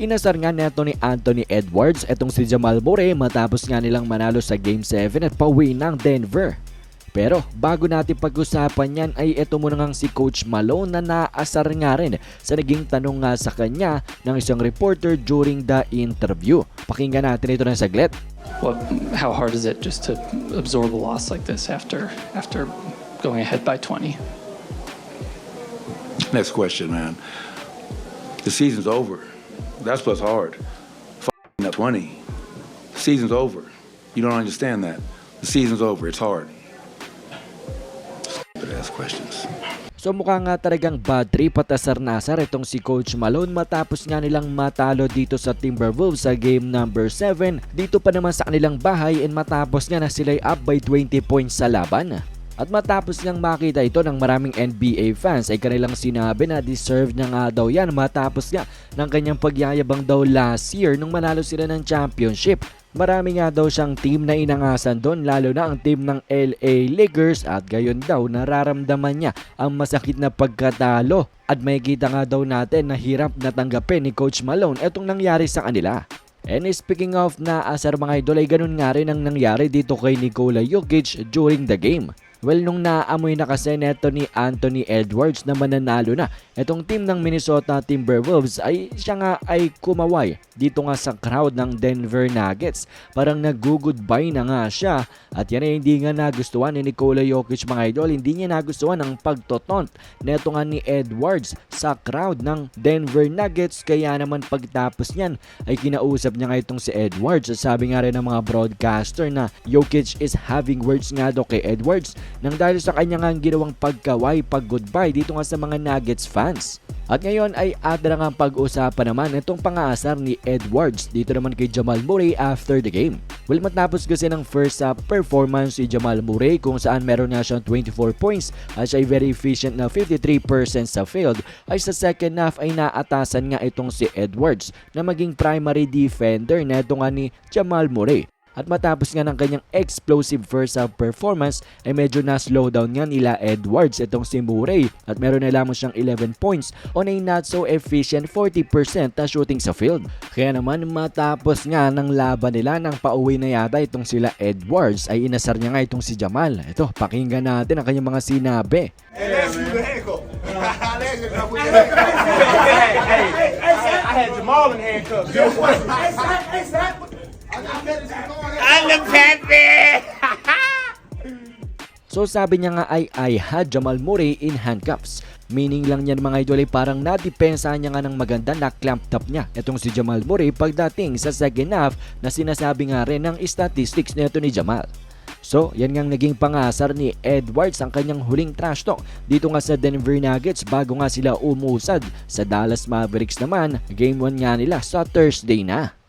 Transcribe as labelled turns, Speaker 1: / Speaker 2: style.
Speaker 1: Inasar nga neto ni Anthony Edwards etong si Jamal Murray matapos nga nilang manalo sa Game 7 at pauwi ng Denver. Pero bago natin pag-usapan yan ay eto muna ngang si Coach Malone na naasar nga rin sa naging tanong nga sa kanya ng isang reporter during the interview. Pakinggan natin ito ng saglit.
Speaker 2: What? How hard is it just to absorb a loss like this after after going ahead by 20?
Speaker 3: Next question, man. The season's over. That's what's hard. F***ing up 20. The season's over. You don't understand that. The season's over. It's hard. Stupid ass questions.
Speaker 1: So mukha nga talagang bad trip at asar na asar itong si Coach Malone matapos nga nilang matalo dito sa Timberwolves sa game number 7 dito pa naman sa kanilang bahay and matapos nga na sila'y up by 20 points sa laban. At matapos niyang makita ito ng maraming NBA fans ay kanilang sinabi na deserve na nga daw yan matapos nga ng kanyang pagyayabang daw last year nung manalo sila ng championship. Marami nga daw siyang team na inangasan doon lalo na ang team ng LA Lakers at gayon daw nararamdaman niya ang masakit na pagkatalo at may kita nga daw natin na hirap na tanggapin ni Coach Malone etong nangyari sa kanila. And speaking of naasar mga idol ay ganun nga rin ang nangyari dito kay Nikola Jokic during the game. Well, nung naamoy na kasi neto ni Anthony Edwards na mananalo na itong team ng Minnesota Timberwolves ay siya nga ay kumaway dito nga sa crowd ng Denver Nuggets. Parang nag-goodbye na nga siya at yan ay hindi nga nagustuhan ni Nikola Jokic mga idol. Hindi niya nagustuhan ang pagtotont neto nga ni Edwards sa crowd ng Denver Nuggets. Kaya naman pagtapos niyan ay kinausap niya nga itong si Edwards. Sabi nga rin ng mga broadcaster na Jokic is having words nga daw kay Edwards nang dahil sa kanya nga ginawang pagkaway, pag-goodbye dito nga sa mga Nuggets fans. At ngayon ay adra nga pag-usapan naman itong pangaasar ni Edwards dito naman kay Jamal Murray after the game. Well, matapos kasi ng first half performance si Jamal Murray kung saan meron nga siyang 24 points at siya ay very efficient na 53% sa field ay sa second half ay naatasan nga itong si Edwards na maging primary defender na ito nga ni Jamal Murray. At matapos nga ng kanyang explosive first half performance ay medyo na-slow down nga nila Edwards itong si Murray at meron na lamang siyang 11 points on a not so efficient 40% na shooting sa field. Kaya naman matapos nga ng laban nila ng pauwi na yata itong sila Edwards ay inasar niya nga itong si Jamal. Ito, pakinggan natin ang kanyang mga sinabi.
Speaker 4: Hey, the handcuff.
Speaker 5: I had Jamal in handcuffs.
Speaker 1: So sabi niya nga ay I had Jamal Murray in handcuffs. Meaning lang yan mga idol ay parang nadepensa niya nga ng maganda na clamp top niya. Itong si Jamal Murray pagdating sa second half na sinasabi nga rin ng statistics nito ni Jamal. So, yan ngang naging pangasar ni Edwards ang kanyang huling trash talk dito nga sa Denver Nuggets bago nga sila umusad sa Dallas Mavericks naman. Game 1 nga nila sa Thursday na.